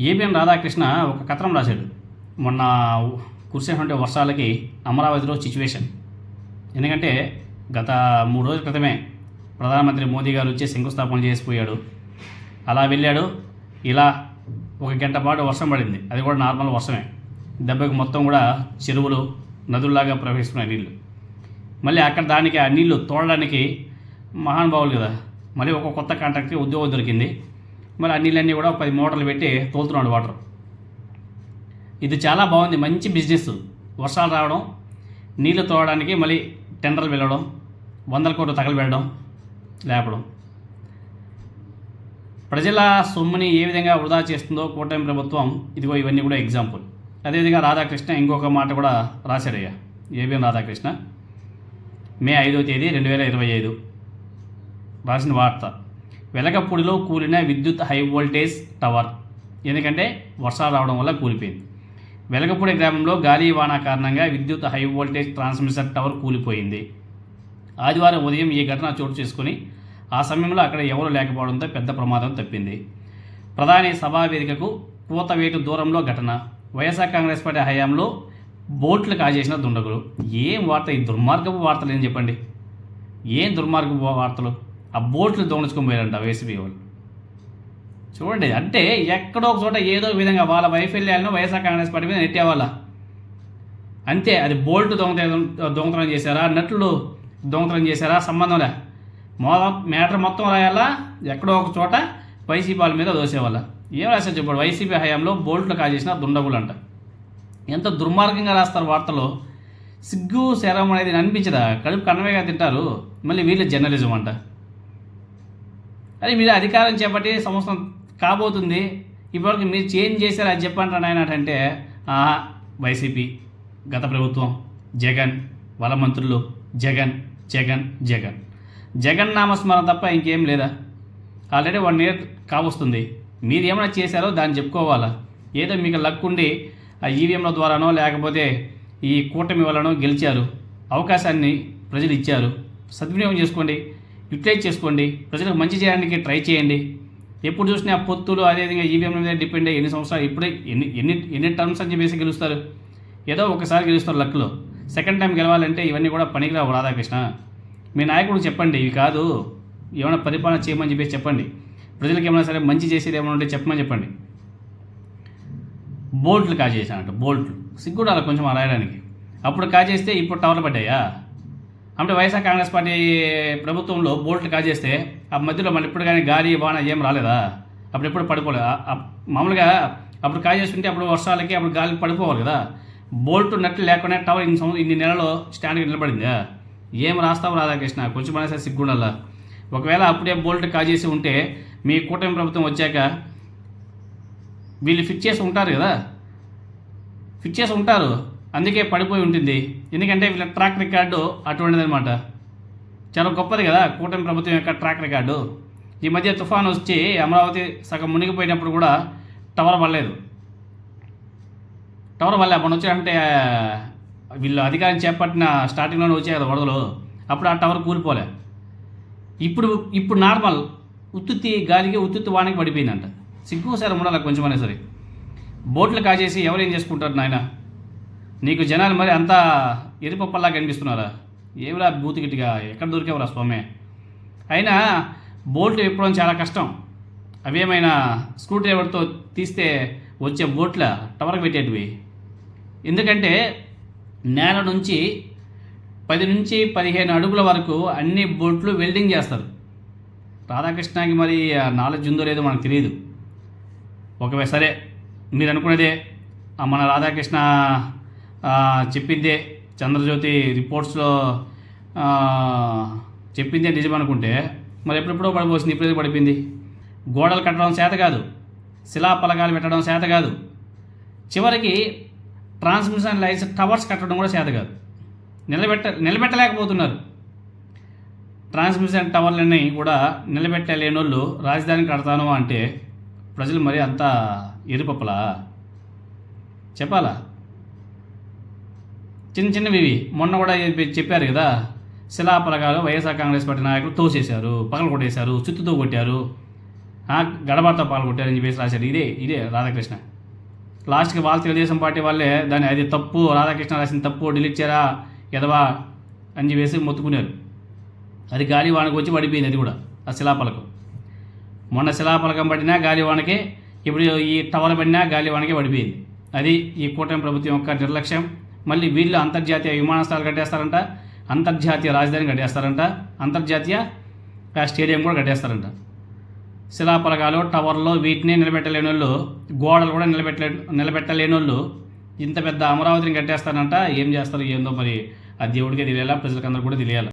ABN Radhakrishna ఒక కథనం రాశాడు. మొన్న కురిసినటువంటి వర్షాలకి అమరావతిలో సిచ్యువేషన్. ఎందుకంటే గత మూడు రోజుల క్రితమే ప్రధానమంత్రి మోదీ గారు వచ్చి శంకుస్థాపన చేసిపోయాడు. అలా వెళ్ళాడు. ఇలా ఒక గంట పాటు వర్షం పడింది. అది కూడా నార్మల్ వర్షమే. దెబ్బకి మొత్తం కూడా చెరువులు నదుల్లాగా ప్రవహిస్తున్నాయి నీళ్ళు మళ్ళీ అక్కడ దానికి ఆ నీళ్ళు తోడడానికి మహానుభావులు కదా. మళ్ళీ ఒక కొత్త కాంట్రాక్ట్కి ఉద్యోగం దొరికింది. మరి ఆ నీళ్ళన్నీ కూడా పది మోటార్లు పెట్టి తోలుతున్నాడు వాటర్. ఇది చాలా బాగుంది మంచి బిజినెస్. వర్షాలు రావడం నీళ్ళు తోడడానికి మళ్ళీ టెండర్లు వెళ్ళడం వందల కోట్లు తగలబెట్టడం లేపడం. ప్రజల సొమ్ముని ఏ విధంగా వృధా చేస్తుందో కూటమి ప్రభుత్వం ఇదిగో ఇవన్నీ కూడా ఎగ్జాంపుల్ అదేవిధంగా రాధాకృష్ణ ఇంకొక మాట కూడా రాశాడయ్యా ఏబిఎం రాధాకృష్ణ. మే ఐదో తేదీ రెండు వేల ఇరవై ఐదు. రాసిన వార్త. వెలగపూడిలో కూలిన విద్యుత్ హై వోల్టేజ్ టవర్. ఎందుకంటే వర్షాలు రావడం వల్ల కూలిపోయింది. వెలగపూడి గ్రామంలో గాలి వాన కారణంగా విద్యుత్ హై వోల్టేజ్ ట్రాన్స్మిషన్ టవర్ కూలిపోయింది. ఆదివారం ఉదయం ఈ ఘటన చోటు చేసుకుని ఆ సమయంలో అక్కడ ఎవరు లేకపోవడంతో పెద్ద ప్రమాదం తప్పింది. ప్రధాని సభా వేదికకు కూతవేటు దూరంలో ఘటన. వైఎస్ఆర్ కాంగ్రెస్ పార్టీ హయాంలో బోట్లు కాజేసిన దుండగులు. ఏం వార్త? ఈ దుర్మార్గపు వార్తలు ఏం చెప్పండి? ఏం దుర్మార్గపు వార్తలు? ఆ బోట్లు దొంగచుకొని పోయారంట వైసీపీ వాళ్ళు. చూడండి అంటే ఎక్కడో ఒక చోట ఏదో విధంగా వాళ్ళ వైఫల్యాలను వైఎస్ఆర్ కాంగ్రెస్ పార్టీ మీద నెట్టేవాళ్ళ. అంతే అది బోల్ట్ దొంగతనం దొంగతనం చేశారా? నటులు దొంగతనం చేశారా? సంబంధంలే మో మ్యాటర్ మొత్తం రాయాలా? ఎక్కడో ఒక చోట వైసీపీ వాళ్ళ మీద దోసేవాళ్ళ. ఏం రాశారు చెప్పాడు? వైసీపీ హయాంలో బోల్ట్లు కాజేసిన దుండగులు అంట ఎంత దుర్మార్గంగా రాస్తారు వార్తలు. సిగ్గు శరం అనేది అనిపించదా? కడుపు కన్నవేగా తింటారు. మళ్ళీ వీళ్ళు జర్నలిజం అంట. అదే మీరు అధికారం చేపట్టి సంవత్సరం కాబోతుంది ఇప్పటివరకు మీరు చేంజ్ చేశారు అది చెప్పంటారు నాయన అంటే ఆహా, వైసీపీ గత ప్రభుత్వం జగన్ వాళ్ళ మంత్రులు జగన్ జగన్ జగన్. జగన్ నామస్మరణ తప్ప ఇంకేం లేదా? ఆల్రెడీ వన్ ఇయర్ కావస్తుంది మీరు ఏమైనా చేశారో దాన్ని చెప్పుకోవాలా? ఏదో మీకు లక్ ఉండి ఆ ఈవీఎంల ద్వారానో లేకపోతే ఈ కూటమి వల్లనో గెలిచారు. అవకాశాన్ని ప్రజలు ఇచ్చారు. సద్వినియోగం చేసుకోండి. యూటిలైజ్ చేసుకోండి. ప్రజలకు మంచి చేయడానికి ట్రై చేయండి. ఎప్పుడు చూసినా పొత్తులు అదేవిధంగా ఈవీఎంల మీద డిపెండ్ అయ్యి ఎన్ని సంవత్సరాలు ఇప్పుడే ఎన్ని ఎన్ని ఎన్ని టర్మ్స్ అని చెప్పేసి గెలుస్తారు. ఏదో ఒకసారి గెలుస్తారు లక్లో. సెకండ్ టైం గెలవాలంటే ఇవన్నీ కూడా పనికిరావు రాధాకృష్ణ. మీ నాయకుడు చెప్పండి ఇవి కాదు. ఏమైనా పరిపాలన చేయమని చెప్పేసి చెప్పండి. ప్రజలకు ఏమైనా సరే మంచి చేసేది ఏమైనా ఉంటే చెప్పమని చెప్పండి. బోల్ట్లు కాజేసానంట బోల్ట్లు. సిగ్గుడాలి అలా కొంచెం అలా రాయడానికి. అప్పుడు కాజేస్తే ఇప్పుడు టవర్లు పడ్డాయా? అంటే వైఎస్ఆర్ కాంగ్రెస్ పార్టీ ప్రభుత్వంలో బోల్ట్లు కాజేస్తే ఆ మధ్యలో మళ్ళీ ఇప్పుడు కానీ గాలి వాన ఏం రాలేదా? అప్పుడు ఎప్పుడు పడిపోలేదు మామూలుగా అప్పుడు కాజేస్తుంటే అప్పుడు వర్షాలకి అప్పుడు గాలికి పడిపోవాలి కదా. బోల్ట్ నట్లు లేకుండా టవర్ ఇన్ని సంవత్సరం ఇన్ని నెలలో స్టాండ్కి నిలబడిందా? ఏం రాస్తావు రాధాకృష్ణ? కొంచెం అనేసరి సిగ్గుండాల? ఒకవేళ అప్పుడే బోల్ట్ కాజేసి ఉంటే మీ కూటమి ప్రభుత్వం వచ్చాక వీళ్ళు ఫిట్ చేసి ఉంటారు కదా? ఫిట్ చేసి ఉంటారు. అందుకే పడిపోయి ఉంటుంది. ఎందుకంటే వీళ్ళ ట్రాక్ రికార్డు అటువంటిదనమాట చాలా గొప్పది కదా కూటమి ప్రభుత్వం యొక్క ట్రాక్ రికార్డు ఈ మధ్య తుఫాన్ వచ్చి అమరావతి సగం మునిగిపోయినప్పుడు కూడా టవర్ పడలేదు. టవర్ వల్ల అప్పుడు వచ్చారంటే వీళ్ళు అధికారం చేపట్టిన స్టార్టింగ్లోనే వచ్చాయి కదా వరదలు. అప్పుడు ఆ టవర్ కూలిపోలే. ఇప్పుడు ఇప్పుడు నార్మల్ ఉత్తుత్తి గాలికి ఉత్తుత్తి వానికి పడిపోయిందంట. సిగ్గు సరే ఉండాలి కొంచెం అనే సరే. బోట్లు కాజేసి ఎవరేం చేసుకుంటారు నాయన? నీకు జనాలు మరి అంతా ఎరుపప్పల్లా కనిపిస్తున్నారా? ఏమిరా బూతికిటిగా ఎక్కడ దొరికేవరా స్వామి? అయినా బోల్ట్ విప్పడం చాలా కష్టం. అవేమైనా స్క్రూ డ్రైవర్తో తీస్తే వచ్చే బోట్ల టవర్కి పెట్టేటివి ఎందుకంటే నేల నుంచి పది నుంచి పదిహేను అడుగుల వరకు అన్ని బోట్లు వెల్డింగ్ చేస్తారు. రాధాకృష్ణకి మరి ఆ నాలెడ్జ్ ఉందో లేదో మనకు తెలియదు ఒకవేళ సరే మీరు అనుకునేదే మన రాధాకృష్ణ చెప్పిందే చంద్రజ్యోతి రిపోర్ట్స్లో చెప్పిందే నిజం అనుకుంటే మరి ఎప్పుడెప్పుడో పడిపోసింది ఇప్పుడు పడిపోయింది? గోడలు కట్టడం చేత కాదు శిలా పలకాలు పెట్టడం చేత కాదు చివరికి ట్రాన్స్మిషన్ లైన్స్ టవర్స్ కట్టడం కూడా చేత కాదు. నిలబెట్ట నిలబెట్టలేకపోతున్నారు. ట్రాన్స్మిషన్ టవర్లన్నీ కూడా నిలబెట్టలేని వాళ్ళు రాజధాని కడతాను అంటే ప్రజలు మరి అంత ఎరుపప్పలా? చెప్పాలా? చిన్న చిన్నవి ఇవి. మొన్న కూడా చెప్పారు కదా శిలాపలకాలు వైఎస్ఆర్ కాంగ్రెస్ పార్టీ నాయకులు తోసేశారు పగలు కొట్టేశారు చుత్తుతో కొట్టారు. ఆ, గడబడతో అని చెప్పేసి రాశాడు ఇదే ఇదే రాధాకృష్ణ. లాస్ట్కి వాళ్ళ తెలుగుదేశం పార్టీ వాళ్ళే దాన్ని అది తప్పు రాధాకృష్ణ రాసిన తప్పు డిలీట్ చేయరా ఎదవా అని చెప్పేసి మొత్తుకున్నారు. అది గాలివానకు వచ్చి పడిపోయింది అది కూడా ఆ శిలాపలకం. మొన్న శిలాపలకం పడినా గాలివానకి ఇప్పుడు ఈ టవర్ పడినా గాలివానకే పడిపోయింది. అది ఈ కూటమి ప్రభుత్వం యొక్క నిర్లక్ష్యం. మళ్ళీ వీళ్ళు అంతర్జాతీయ విమానాశ్రయాలు కట్టేస్తారంట అంతర్జాతీయ రాజధాని కట్టేస్తారంట అంతర్జాతీయ స్టేడియం కూడా కట్టేస్తారంట. శిలాపలకాలు టవర్లు వీటిని నిలబెట్టలేని వాళ్ళు గోడలు కూడా నిలబెట్టలే నిలబెట్టలేని వాళ్ళు ఇంత పెద్ద అమరావతిని కట్టేస్తారంట. ఏం చేస్తారు ఏందో మరి ఆ దేవుడికే తెలియాలా ప్రజలకందరూ కూడా తెలియాలి?